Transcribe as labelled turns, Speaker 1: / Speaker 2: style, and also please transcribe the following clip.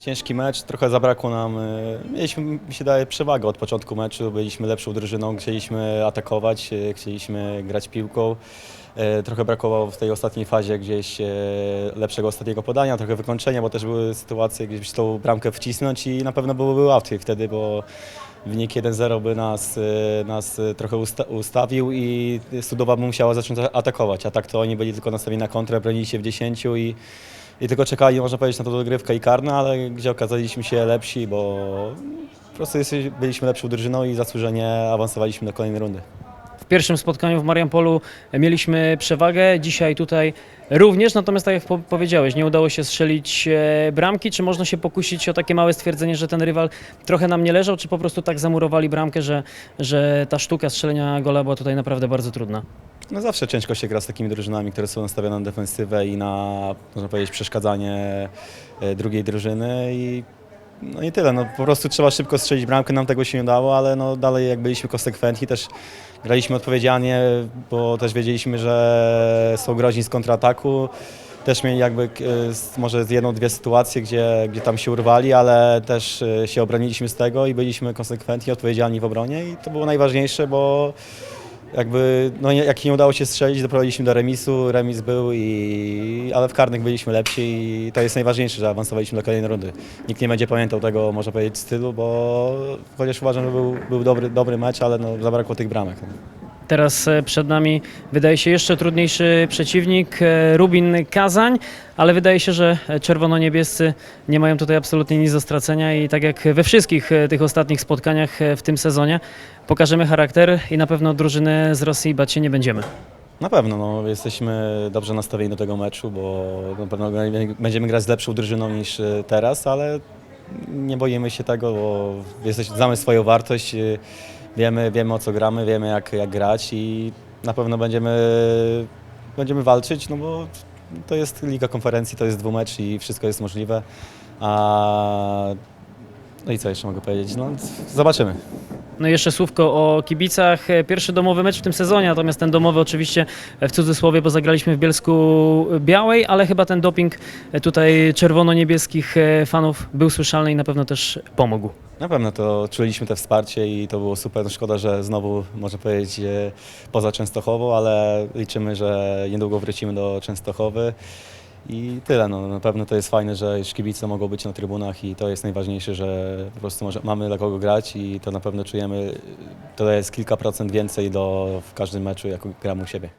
Speaker 1: Ciężki mecz, trochę zabrakło nam. y, Mieliśmy, mi się daje, przewagę od początku meczu. Byliśmy lepszą drużyną, chcieliśmy atakować, y, chcieliśmy grać piłką. Y, Trochę brakowało w tej ostatniej fazie gdzieś lepszego ostatniego podania, trochę wykończenia, bo też były sytuacje, gdzieś tą bramkę wcisnąć i na pewno byłoby łatwiej wtedy, bo wynik 1-0 by nas, nas trochę usta ustawił i Studowa by musiała zacząć atakować, a tak to oni byli tylko nastawieni na kontrę, bronili się w 10 i i tylko czekali, można powiedzieć, na tą dogrywkę i karne, ale gdzie okazaliśmy się lepsi, bo po prostu byliśmy lepszą drużyną i zasłużenie awansowaliśmy do kolejnej rundy.
Speaker 2: Pierwszym spotkaniu w Mariampolu mieliśmy przewagę, dzisiaj tutaj również, natomiast tak jak po- powiedziałeś, nie udało się strzelić e, bramki. Czy można się pokusić o takie małe stwierdzenie, że ten rywal trochę nam nie leżał, czy po prostu tak zamurowali bramkę, że, że ta sztuka strzelenia gola była tutaj naprawdę bardzo trudna?
Speaker 1: No zawsze ciężko się gra z takimi drużynami, które są nastawione na defensywę i na, można powiedzieć, przeszkadzanie e, drugiej drużyny i no i tyle. No, po prostu trzeba szybko strzelić bramkę, nam tego się nie udało, ale no, dalej jak byliśmy konsekwentni, też graliśmy odpowiedzialnie, bo też wiedzieliśmy, że są groźni z kontrataku. Też mieli jakby e, może jedną, dwie sytuacje, gdzie, gdzie tam się urwali, ale też e, się obroniliśmy z tego i byliśmy konsekwentni, odpowiedzialni w obronie i to było najważniejsze, bo jakby, no jak nie udało się strzelić, doprowadziliśmy do remisu, remis był, i, ale w karnych byliśmy lepsi i to jest najważniejsze, że awansowaliśmy do kolejnej rundy. Nikt nie będzie pamiętał tego, można powiedzieć, stylu, bo chociaż uważam, że był, był dobry, dobry mecz, ale no, zabrakło tych bramek.
Speaker 2: Teraz e, przed nami wydaje się jeszcze trudniejszy przeciwnik, e, Rubin Kazań, ale wydaje się, że czerwono-niebiescy nie mają tutaj absolutnie nic do stracenia i tak jak we wszystkich e, tych ostatnich spotkaniach w tym sezonie, pokażemy charakter i na pewno drużyny z Rosji bać się nie będziemy.
Speaker 1: Na pewno, no, jesteśmy dobrze nastawieni do tego meczu, bo na pewno będziemy grać z lepszą drużyną niż teraz, ale nie boimy się tego, bo jesteśmy, znamy swoją wartość, wiemy, wiemy o co gramy, wiemy jak, jak grać i na pewno będziemy, będziemy walczyć, no bo to jest Liga Konferencji, to jest dwumecz i wszystko jest możliwe. A, no i co jeszcze mogę powiedzieć? No, zobaczymy.
Speaker 2: No i jeszcze słówko o kibicach. E, Pierwszy domowy mecz w tym sezonie, natomiast ten domowy oczywiście e, w cudzysłowie, bo zagraliśmy w Bielsku Białej, ale chyba ten doping e, tutaj czerwono-niebieskich fanów był słyszalny i na pewno też pomógł.
Speaker 1: Na pewno to czuliśmy te wsparcie i to było super. No Szkoda, że znowu, można powiedzieć, poza Częstochową, ale liczymy, że niedługo wrócimy do Częstochowy. I tyle. No, na pewno to jest fajne, że już kibice mogą być na trybunach i to jest najważniejsze, że po prostu może, mamy dla kogo grać i to na pewno czujemy, to jest kilka procent więcej do, w każdym meczu, jak gramy u siebie.